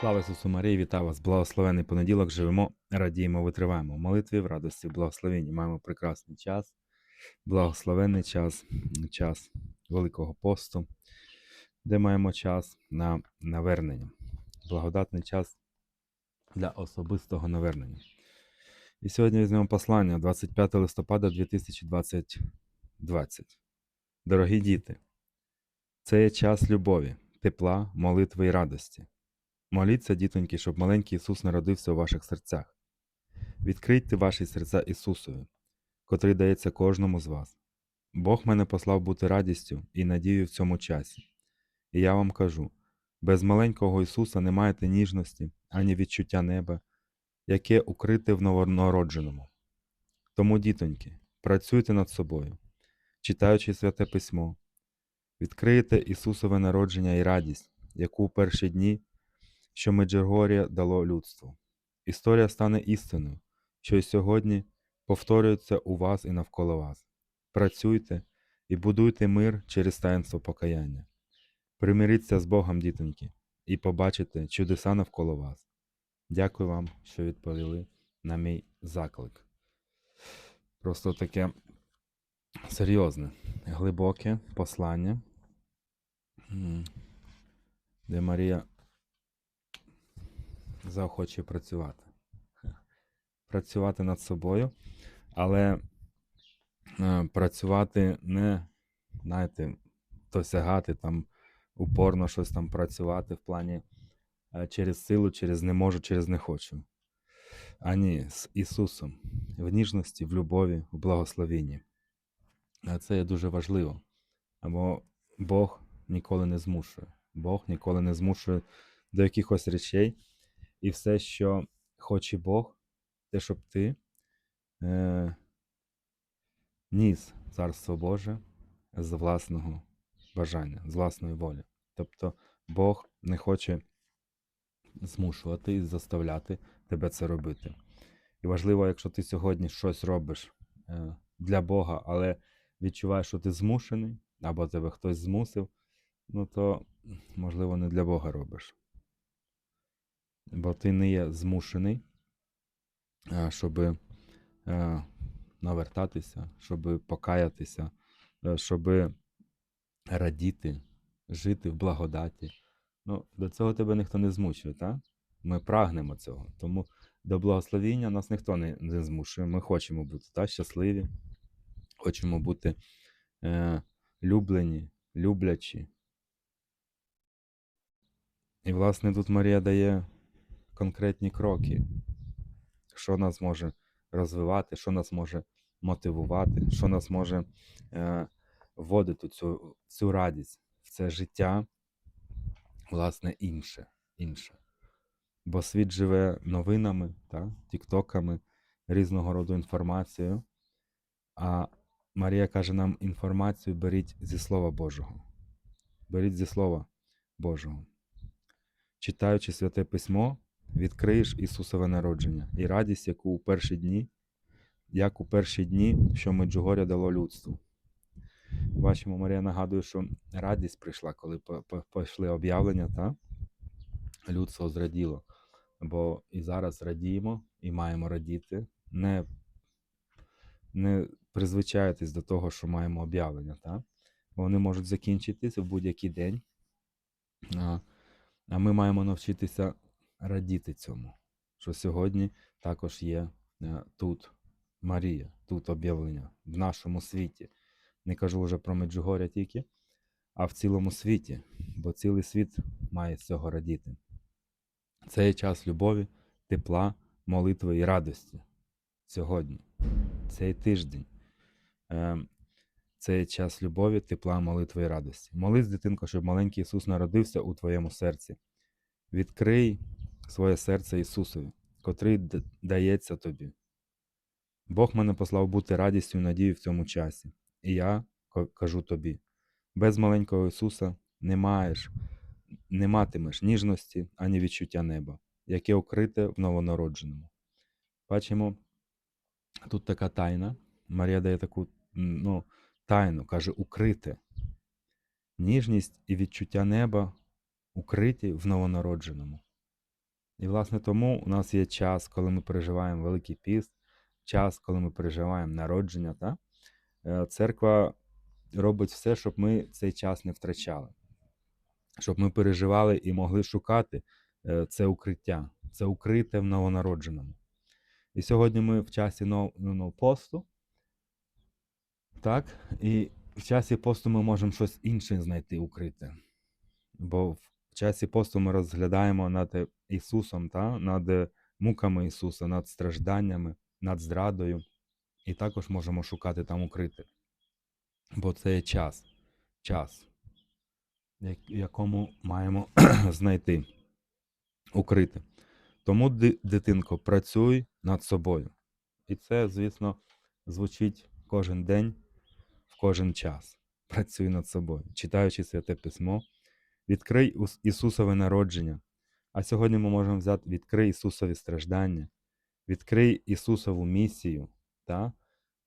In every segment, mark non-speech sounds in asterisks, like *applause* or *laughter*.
Слава Ісусу Марії, вітаю вас! Благословений понеділок. Живемо, радіємо, витриваємо. В молитві, в радості, в благословенні. Маємо прекрасний час, благословенний час, час Великого посту, де маємо час на навернення, благодатний час для особистого навернення. І сьогодні візьмемо послання 25 листопада 2020. Дорогі діти, це є час любові, тепла, молитви і радості. Моліться, дітоньки, щоб маленький Ісус народився у ваших серцях. Відкрийте ваші серця Ісусові, котрий дається кожному з вас. Бог мене послав бути радістю і надією в цьому часі. І я вам кажу: без маленького Ісуса не маєте ніжності ані відчуття неба, яке укрите в новонародженому. Тому, дітоньки, працюйте над собою, читаючи святе письмо, відкриєте Ісусове народження і радість, яку в перші дні що Меджигор'я дало людству. Історія стане істиною, що й сьогодні повторюється у вас і навколо вас. Працюйте і будуйте мир через таїнство покаяння. Примиріться з Богом, дітоньки, і побачите чудеса навколо вас. Дякую вам, що відповіли на мій заклик. Просто таке серйозне, глибоке послання, де Марія заохочує працювати. Працювати над собою, але е, працювати не, знаєте, досягати там упорно щось там працювати в плані е, через силу, через не можу, через не хочу. А ні, з Ісусом, в ніжності, в любові, в благословенні. Це є дуже важливо. Або Бог ніколи не змушує. Бог ніколи не змушує до якихось речей. І все, що хоче Бог, те, щоб ти е, ніс Царство Боже з власного бажання, з власної волі. Тобто Бог не хоче змушувати і заставляти тебе це робити. І важливо, якщо ти сьогодні щось робиш е, для Бога, але відчуваєш, що ти змушений, або тебе хтось змусив, ну то, можливо, не для Бога робиш бо ти не є змушений, щоб навертатися, щоб покаятися, щоб радіти, жити в благодаті. Ну, До цього тебе ніхто не змушує, так? Ми прагнемо цього. Тому до благословіння нас ніхто не не змушує. Ми хочемо бути та, щасливі, хочемо бути е, люблені, люблячі. І, власне, тут Марія дає конкретні кроки, що нас може розвивати, що нас може мотивувати, що нас може е, вводити цю, цю радість, в це життя, власне, інше. інше. Бо світ живе новинами, та, тіктоками, різного роду інформацією. А Марія каже нам інформацію беріть зі Слова Божого. Беріть зі Слова Божого. Читаючи святе письмо, відкриєш Ісусове народження і радість, яку у перші дні, як у перші дні, що Меджугоря дало людству. Бачимо, Марія нагадує, що радість прийшла, коли пішли об'явлення, та людство зраділо. Бо і зараз радіємо і маємо радіти. Не не призвичайтесь до того, що маємо об'явлення. Та? Бо вони можуть закінчитися в будь-який день. А, а ми маємо навчитися радіти цьому, що сьогодні також є е, тут Марія, тут об'явлення в нашому світі. Не кажу вже про Меджугоря тільки, а в цілому світі, бо цілий світ має з цього радіти. Це є час любові, тепла, молитви і радості сьогодні, цей тиждень. Ем, це є час любові, тепла, молитви і радості. Молись, дитинко, щоб маленький Ісус народився у твоєму серці. Відкрий своє серце Ісусові, котрий дається тобі. Бог мене послав бути радістю і надією в цьому часі. І я кажу тобі: без маленького Ісуса не маєш, не матимеш ніжності ані відчуття неба, яке укрите в новонародженому. Бачимо, тут така тайна. Марія дає таку ну, тайну, каже, укрите. Ніжність і відчуття неба укриті в новонародженому. І, власне, тому у нас є час, коли ми переживаємо Великий піст, час, коли ми переживаємо народження. Та? Е, Церква робить все, щоб ми цей час не втрачали, щоб ми переживали і могли шукати е, це укриття, це укрите в новонародженому. І сьогодні ми в часі нов, ну, посту, так, і в часі посту ми можемо щось інше знайти укрите. Бо в часі посту ми розглядаємо над Ісусом, та? над муками Ісуса, над стражданнями, над зрадою. І також можемо шукати там укрите. Бо це є час, час, якому маємо *clears throat* знайти укрите. Тому, дитинко, працюй над собою. І це, звісно, звучить кожен день, в кожен час. Працюй над собою, читаючи святе письмо, відкрий Ісусове народження. А сьогодні ми можемо взяти відкрий Ісусові страждання, відкрий Ісусову місію, та?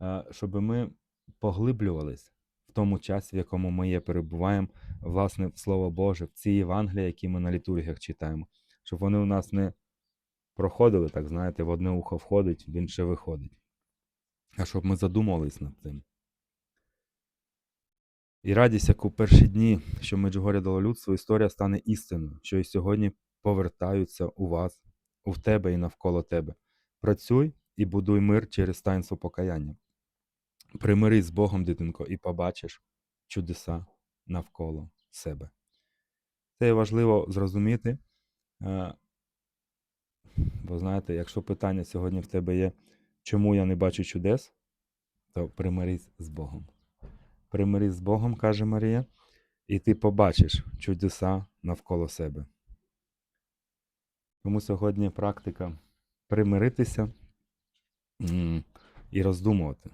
е, щоб ми поглиблювались в тому часі, в якому ми є, перебуваємо, власне, в Слово Боже, в ці Євангелія, які ми на літургіях читаємо, щоб вони у нас не проходили, так знаєте, в одне ухо входить, в інше виходить. А щоб ми задумувались над цим. І радість, як у перші дні, що Меджугоря дало людству, історія стане істиною, що і сьогодні повертаються у вас, у тебе і навколо тебе. Працюй і будуй мир через таїнство покаяння. Примирись з Богом, дитинко, і побачиш чудеса навколо себе. Це важливо зрозуміти. е, Бо знаєте, якщо питання сьогодні в тебе є, чому я не бачу чудес, то примирись з Богом. Примирись з Богом, каже Марія, і ти побачиш чудеса навколо себе. Тому сьогодні практика примиритися і роздумувати,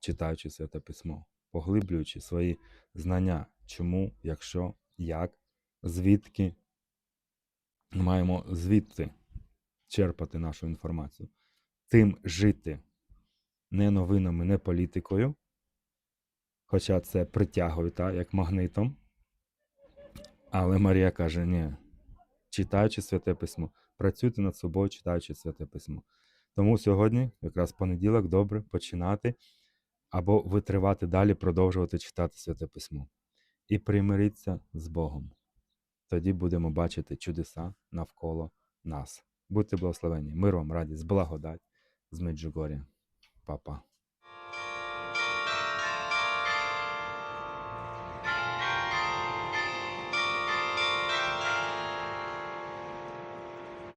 читаючи святе письмо, поглиблюючи свої знання, чому, якщо, як, звідки маємо звідти черпати нашу інформацію, тим жити не новинами, не політикою, хоча це притягує, та, як магнитом. Але Марія каже: ні, читаючи святе письмо, працюйте над собою, читаючи святе письмо. Тому сьогодні, якраз понеділок, добре починати або витривати далі, продовжувати читати святе письмо. І примиритися з Богом. Тоді будемо бачити чудеса навколо нас. Будьте благословені. Мир вам, радість, благодать з Меджугоря. Па-па.